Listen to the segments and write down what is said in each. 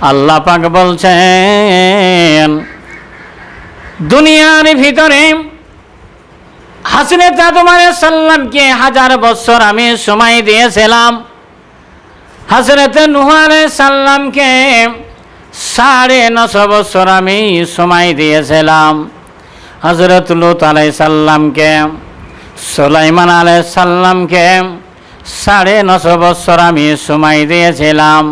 আল্লাহ পাক বলছেন, দুনিয়ার ভিতরে হাসনে তোমার সাল্লামকে হাজার বছর আমি সময় দিয়েছিলাম। হাজরতে নুহার সাল্লামকে সাড়ে নশো বছর আমি সময় দিয়েছিলাম। হজরত লুত আলাই সাল্লামকে সুলাইমান আলাই সাল্লামকে সাড়ে নশো বছর আমি সময় দিয়েছিলাম।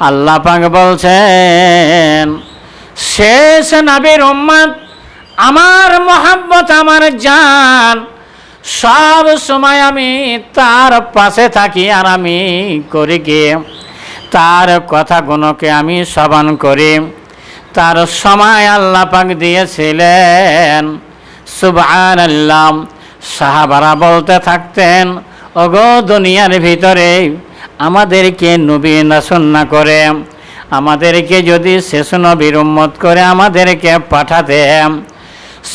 আল্লাহ পাক বলছেন, শেষ নবীর উম্মত আমার মোহাব্বত, আমার জান, সব সময় আমি তার পাশে থাকি আর আমি করি কি? তার কথাগুলোকে আমি শ্রবণ করি। তার সময় আল্লাহ পাক দিয়েছিলেন সুবহান আল্লাহ সাহাবারা বলতে থাকতেন, ওগো দুনিয়ার ভিতরে আমাদেরকে নবীন সন্না করে, আমাদেরকে যদি শেষ নবীর উম্মত করে আমাদেরকে পাঠাতে,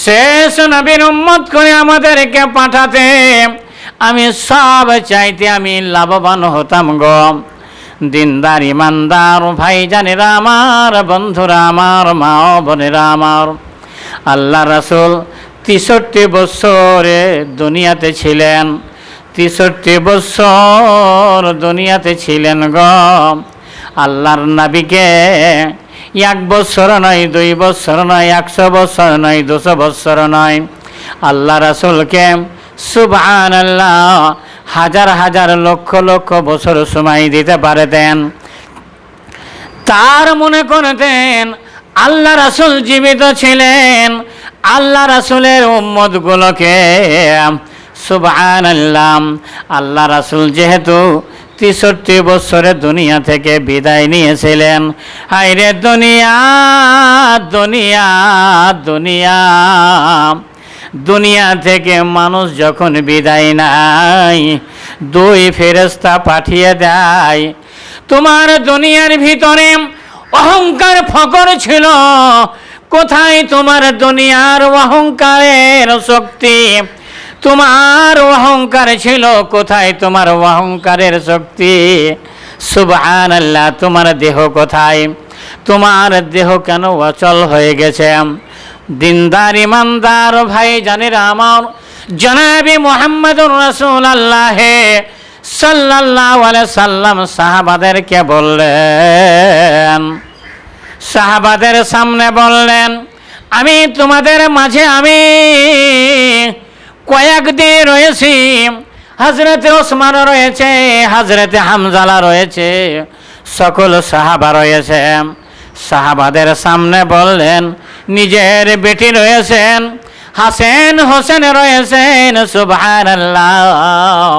শেষ নবীর উম্মত করে আমাদেরকে পাঠাতে, আমি সব চাইতে আমি লাভবান হতাম গো। দিনদার, ইমানদার, ভাইজানেরা আমার, বন্ধুরা আমার মা বোনেরা আমার। আল্লাহ রাসুল তেষট্টি বছরে দুনিয়াতে ছিলেন। তেষট্টি বছর দুনিয়াতে ছিলেন গ। আল্লাহর নাবিকে এক বছর নয়, দুই বছর নয়, একশো বছর নয়, দুশো বছর নয়। আল্লাহ রাসুলকে সুবহান আল্লাহ হাজার হাজার লক্ষ লক্ষ বছর সময় দিতে পারতেন। তার মনে করতেন, আল্লাহ রাসুল জীবিত ছিলেন, আল্লাহ রাসুলের উম্মতগুলোকে সুবহান আল্লাহ আল্লাহ রাসুল যেহেতু তেষট্টি বছরে দুনিয়া থেকে বিদায় নিয়েছিলেন। হাইরে দুনিয়া দুনিয়া দুনিয়া। দুনিয়া থেকে মানুষ যখন বিদায় নাই দুই ফেরেস্তা পাঠিয়ে দেয়। তোমার দুনিয়ার ভিতরে অহংকার, ফকর ছিল। কোথায় তোমার দুনিয়ার অহংকারের শক্তি? তোমার অহংকার ছিল, কোথায় তোমার অহংকারের শক্তি? সুবহান আল্লাহ তোমার দেহ কোথায়? তোমার দেহ কেন অচল হয়ে গেছে? দিনদার, ইমানদার ভাই জানেরা আমার জনাবি মোহাম্মদুর রসুল আল্লাহ সাল্লাহ সাল্লাম সাহাবাদেরকে বললেন, সাহাবাদের সামনে বললেন, আমি তোমাদের মাঝে, আমি কয়েকদিন রয়েছি। হাজরতে ওসমান রয়েছে হাজরতে হামজালা রয়েছে, সকল সাহাবা রয়েছে। সাহাবাদের সামনে বললেন, নিজের বেটি রয়েছেন, হাসেন হোসেন রয়েছেন আল্লাহ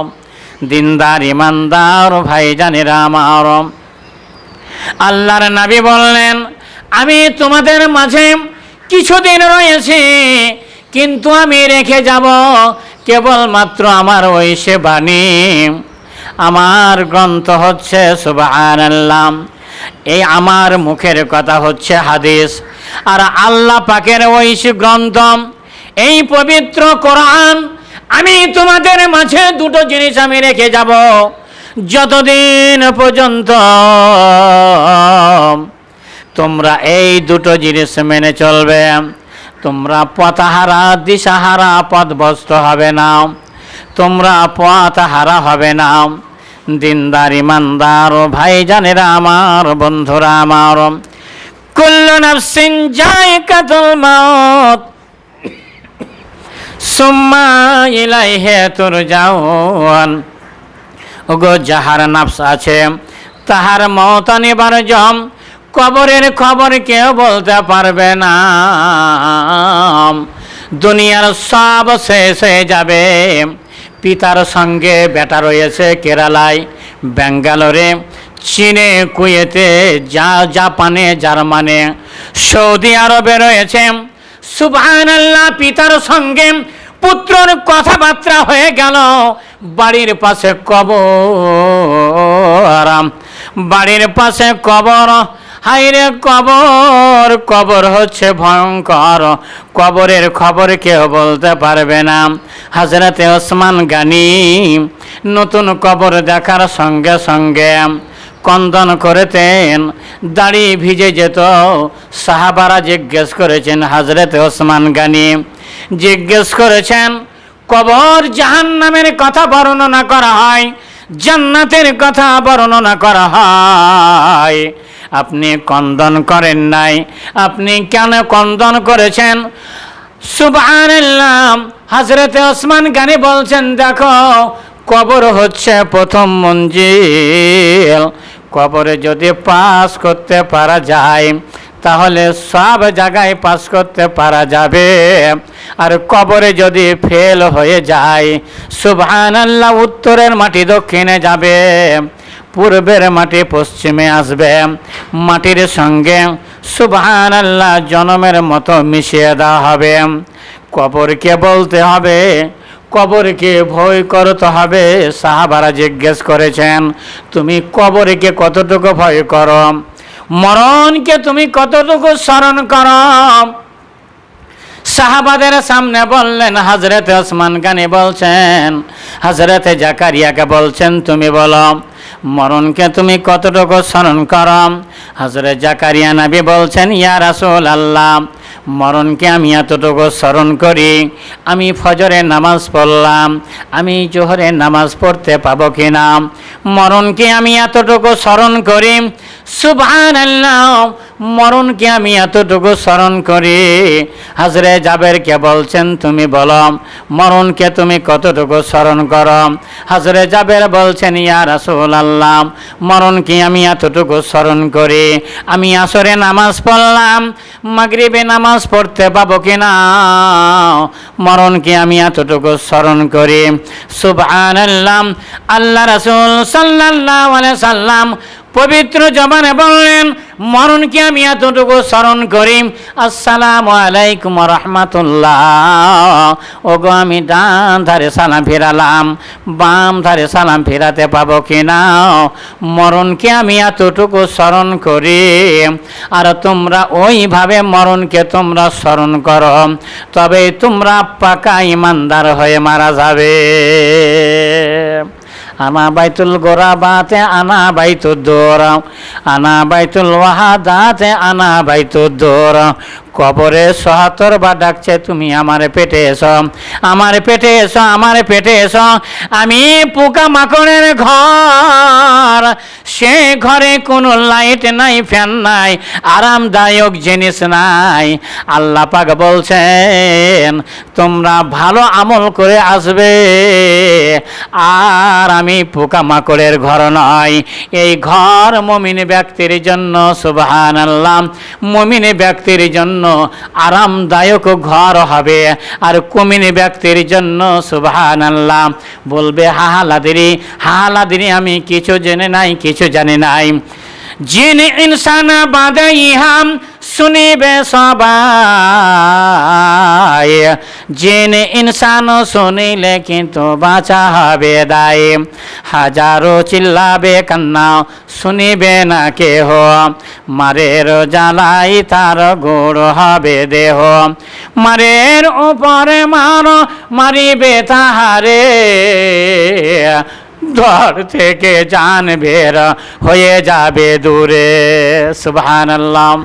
দিনদার, ইমানদার ভাই ভাইজানেরা আমার। আল্লাহর নাবি বললেন, আমি তোমাদের মাঝে কিছুদিন রয়েছি কিন্তু আমি রেখে যাব কেবলমাত্র আমার ওই সে বাণী আমার গ্রন্থ হচ্ছে সুবাহান এই আমার মুখের কথা হচ্ছে হাদিস। আর আল্লাহ পাকের ওই গ্রন্থ, এই পবিত্র কোরআন, আমি তোমাদের মাঝে দুটো জিনিস আমি রেখে যাব। যতদিন পর্যন্ত তোমরা এই দুটো জিনিস মেনে চলবে তোমরা পথহারা, দিশাহারা পথভস্ত হবে না। তোমরা পথহারা হবে না। দিনদার ইমানদার ভাই জানেরা আমার, বন্ধুরা আমার। কুল্লু নাফসিন জায়কাতুল মাউত। সুম্মা ইলাইহে তুরজাউন। ওগো যাহার নাফস আছে, তাহার মত আনিবার জম কবরের খবর কেউ বলতে পারবে না। দুনিয়ার সব শেষ হয়ে যাবে। পিতার সঙ্গে বেটা রয়েছে কেরালায়, ব্যাঙ্গালোরে, চীনে, কুয়েতে যা জাপানে, জার্মানে, সৌদি আরবে রয়েছে। সুবহান আল্লাহ পিতার সঙ্গে পুত্রর কথাবার্তা হয়ে গেল। বাড়ির পাশে কবর। বাড়ির পাশে কবর হাইরে কবর কবর হচ্ছে ভয়ঙ্কর। কবরের খবর কেউ বলতে পারবে না। হাজরাতে ওসমান গানি নতুন কবর দেখার সঙ্গে সঙ্গে কন্দন করেতেন, দাড়ি ভিজে যেত। সাহাবারা জিজ্ঞেস করেছেন, হাজরত ওসমান গানি জিজ্ঞেস করেছেন, কবর জাহান্নামের কথা বর্ণনা করা হয়, জান্নাতের কথা বর্ণনা করা হয়। আপনি কন্দন করেন নাই। আপনি কেন কন্দন করেছেন? সুবহানাল্লাহ হজরতে ওসমান গানি বলছেন, দেখো, কবর হচ্ছে প্রথম মঞ্জিল। কবরে যদি পাস করতে পারা যায়, তাহলে সব জায়গায় পাস করতে পারা যাবে। আর কবরে যদি ফেল হয়ে যায় সুবহান আল্লাহ উত্তরের মাটি দক্ষিণে যাবে। পূর্বের মাটি, পশ্চিমে আসবে। মাটির সঙ্গে সুবহান আল্লাহ জনমের মতো মিশিয়ে দেওয়া হবে। কবরকে বলতে হবে, কবরকে ভয় করতে হবে। সাহাবারা জিজ্ঞেস করেছেন, তুমি কবরকে কতটুকু ভয় করো? মরণকে তুমি কতটুকু স্মরণ করো? সাহাবাদের সামনে বললেন হজরত ওসমান গানি বলছেন হজরত জাকারিয়াকে বলছেন, তুমি বলো মরণকে তুমি কতটুকু স্মরণ করো? হজরত জাকারিয়া নাবি বলছেন, ইয়া রাসুল আল্লাহ মরণকে আমি এতটুকু স্মরণ করি, আমি ফজরে নামাজ পড়লাম, আমি জোহরে নামাজ পড়তে পাবো কিনা? মরণকে আমি এতটুকু স্মরণ করি সুবহান মরণকে আমি এতটুকু স্মরণ করি। হাজরে জাবেরকে বলছেন, তুমি বলো, মরণকে তুমি কতটুকু স্মরণ করো? হাজরে জাবের বলছেন, ইয়া রাসূল আল্লাহ মরণকে আমি এতটুকু স্মরণ করি। আমি আসরে নামাজ পড়লাম, মাগরিবে নামাজ পড়তে পাবো কিনা মরণকে আমি এতটুকু স্মরণ করি। সুবহানাল্লাহ, আল্লাহ রাসূল সাল্লাল্লাহু আলাইহি সাল্লাম পবিত্র জবানে বললেন মরণকে আমি এতটুকু স্মরণ করি আসসালাম আলাইকুম রহমতুল্লাহ। ওগো, আমি ডান ধারে সালাম ফেরালাম, বাম ধারে সালাম ফেরাতে পাবো কিনা? মরণকে আমি এতটুকু স্মরণ করি আর তোমরা ওইভাবে মরণকে তোমরা স্মরণ করো, তবে তোমরা পাকা ইমানদার হয়ে মারা যাবে। আনা বাইতুল গোরাবাতে আনা বাইতুল দোরা আনা বাইতুল ওয়াহাদাতে আনা বাইতুল দোরা কবরে সহাতর বা ডাকছে, তুমি আমার পেটে এসো, আমার পেটে এসো, আমার পেটে এসো। আমি পোকা মাকড়ের ঘর, সে ঘরে কোনো লাইট নাই ফ্যান নাই, আরামদায়ক জিনিস নাই। আল্লাহ পাক বলছেন, তোমরা ভালো আমল করে আসবে, আর আমি পোকা মাকড়ের ঘর নয়। এই ঘর মমিন ব্যক্তির জন্য সুবহান আল্লাহ মমিন ব্যক্তির জন্য আরামদায়ক ঘর হবে। আর কমিনি ব্যক্তির জন্য সুবাহান আল্লাহ বলবে হাহালাদিরি হাহালাদিরি আমি কিছু জেনে নাই, কিছু জানি নাই। জিন ইনসান বাদাইহাম শুনিবে সবাই। জিন ইনসান শুনিলে কিন্তু বাঁচা হবে দায়। হাজারো চিল্লাবে কান্না, শুনিবে না কেহ। মারের জ্বালাই তার গোড় হবে দেহ। মারের উপরে মার মারিবে তাহারে। ধর থেকে জান বের হয়ে যাবে দূরে। সুবহানাল্লাহ।